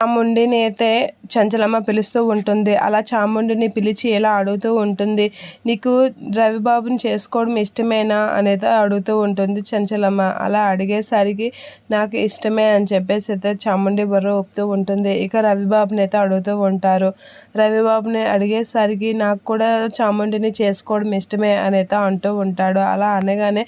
చాముండిని అయితే చంచలమ్మ పిలుస్తూ ఉంటుంది. అలా చాముండిని పిలిచి ఎలా అడుగుతూ ఉంటుంది. నీకు రవిబాబుని చేసుకోవడం ఇష్టమేనా అనేది అడుగుతూ ఉంటుంది చంచలమ్మ. అలా అడిగేసరికి నాకు ఇష్టమే అని చెప్పేసి అయితే చాముండి బుర్ర ఒప్పుతూ ఉంటుంది. ఇక రవిబాబుని అయితే అడుగుతూ ఉంటారు. రవిబాబుని అడిగేసరికి నాకు కూడా చాముండిని చేసుకోవడం ఇష్టమే అని అయితే అంటూ ఉంటాడు. అలా అనగానే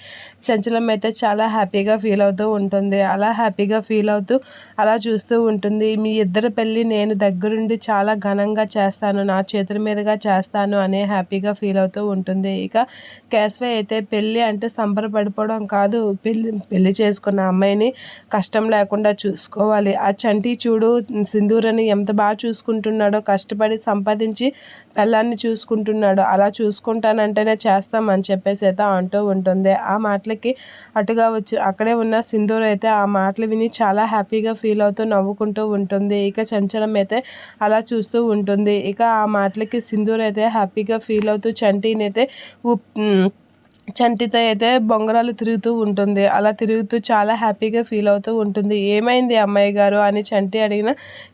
చంచలమ్మ అయితే చాలా హ్యాపీగా ఫీల్ అవుతూ ఉంటుంది. అలా హ్యాపీగా ఫీల్ అవుతూ అలా చూస్తూ ఉంటుంది. మీ ఇద్దరి పెళ్ళి నేను దగ్గరుండి చాలా ఘనంగా చేస్తాను నా చేతుల మీదుగా చేస్తాను అనే హ్యాపీగా ఫీల్ అవుతూ ఉంటుంది. ఇక కేశవ అయితే పెళ్ళి అంటే సంబరపడిపోవడం కాదు పెళ్ళి పెళ్ళి చేసుకున్న అమ్మాయిని కష్టం లేకుండా చూసుకోవాలి. ఆ చంటి చూడు సింధూరని ఎంత బాగా చూసుకుంటున్నాడో కష్టపడి సంపాదించి పెళ్ళాన్ని చూసుకుంటున్నాడు. అలా చూసుకుంటానంటేనే చేస్తామని చెప్పేసి అయితే అంటూ ఉంటుంది. ఆ మాటలకి అటుగా వచ్చి అక్కడే ఉన్న సింధూర్ అయితే ఆ మాటలు విని చాలా హ్యాపీగా ఫీల్ అవుతూ నవ్వుకుంటూ ఉంటుంది. ఉంటుంది. ఇక చంచలం అయితే అలా చూస్తూ ఉంటుంది. ఇక ఆ మాటలకి సింధూర్ అయితే హ్యాపీగా ఫీల్ అవుతూ చంటీని అయితే చంటితో అయితే బొంగరాలు తిరుగుతూ ఉంటుంది. అలా తిరుగుతూ చాలా హ్యాపీగా ఫీల్ అవుతూ ఉంటుంది. ఏమైంది అమ్మాయి గారు అని చంటి అడిగిన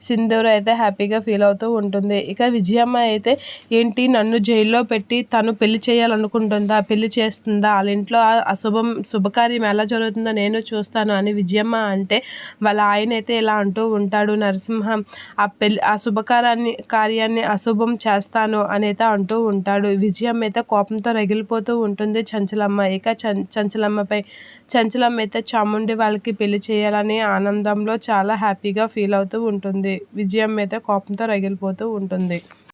సింధూర్ అయితే హ్యాపీగా ఫీల్ అవుతూ ఉంటుంది. ఇక విజయమ్మ అయితే ఏంటి నన్ను జైల్లో పెట్టి తను పెళ్ళి చేయాలనుకుంటుందా? పెళ్ళి చేస్తుందా? వాళ్ళ ఇంట్లో అశుభం శుభకార్యం ఎలా జరుగుతుందో నేను చూస్తాను అని విజయమ్మ అంటే వాళ్ళ ఆయన అయితే ఇలా అంటూ ఉంటాడు. నరసింహం ఆ పెళ్ళి ఆ శుభకార్యాన్ని కార్యాన్ని అశుభం చేస్తాను అని అయితే అంటూ ఉంటాడు. విజయమ్మ అయితే కోపంతో రగిలిపోతూ ఉంటుంది. చంచలమ్మ. ఇక చం చంచలమ్మపై చంచలమ్మ అయితే చాముండి వాళ్ళకి పెళ్ళి చేయాలని ఆనందంలో చాలా హ్యాపీగా ఫీల్ అవుతూ ఉంటుంది. విజయం అయితే కోపంతో రగిలిపోతూ ఉంటుంది.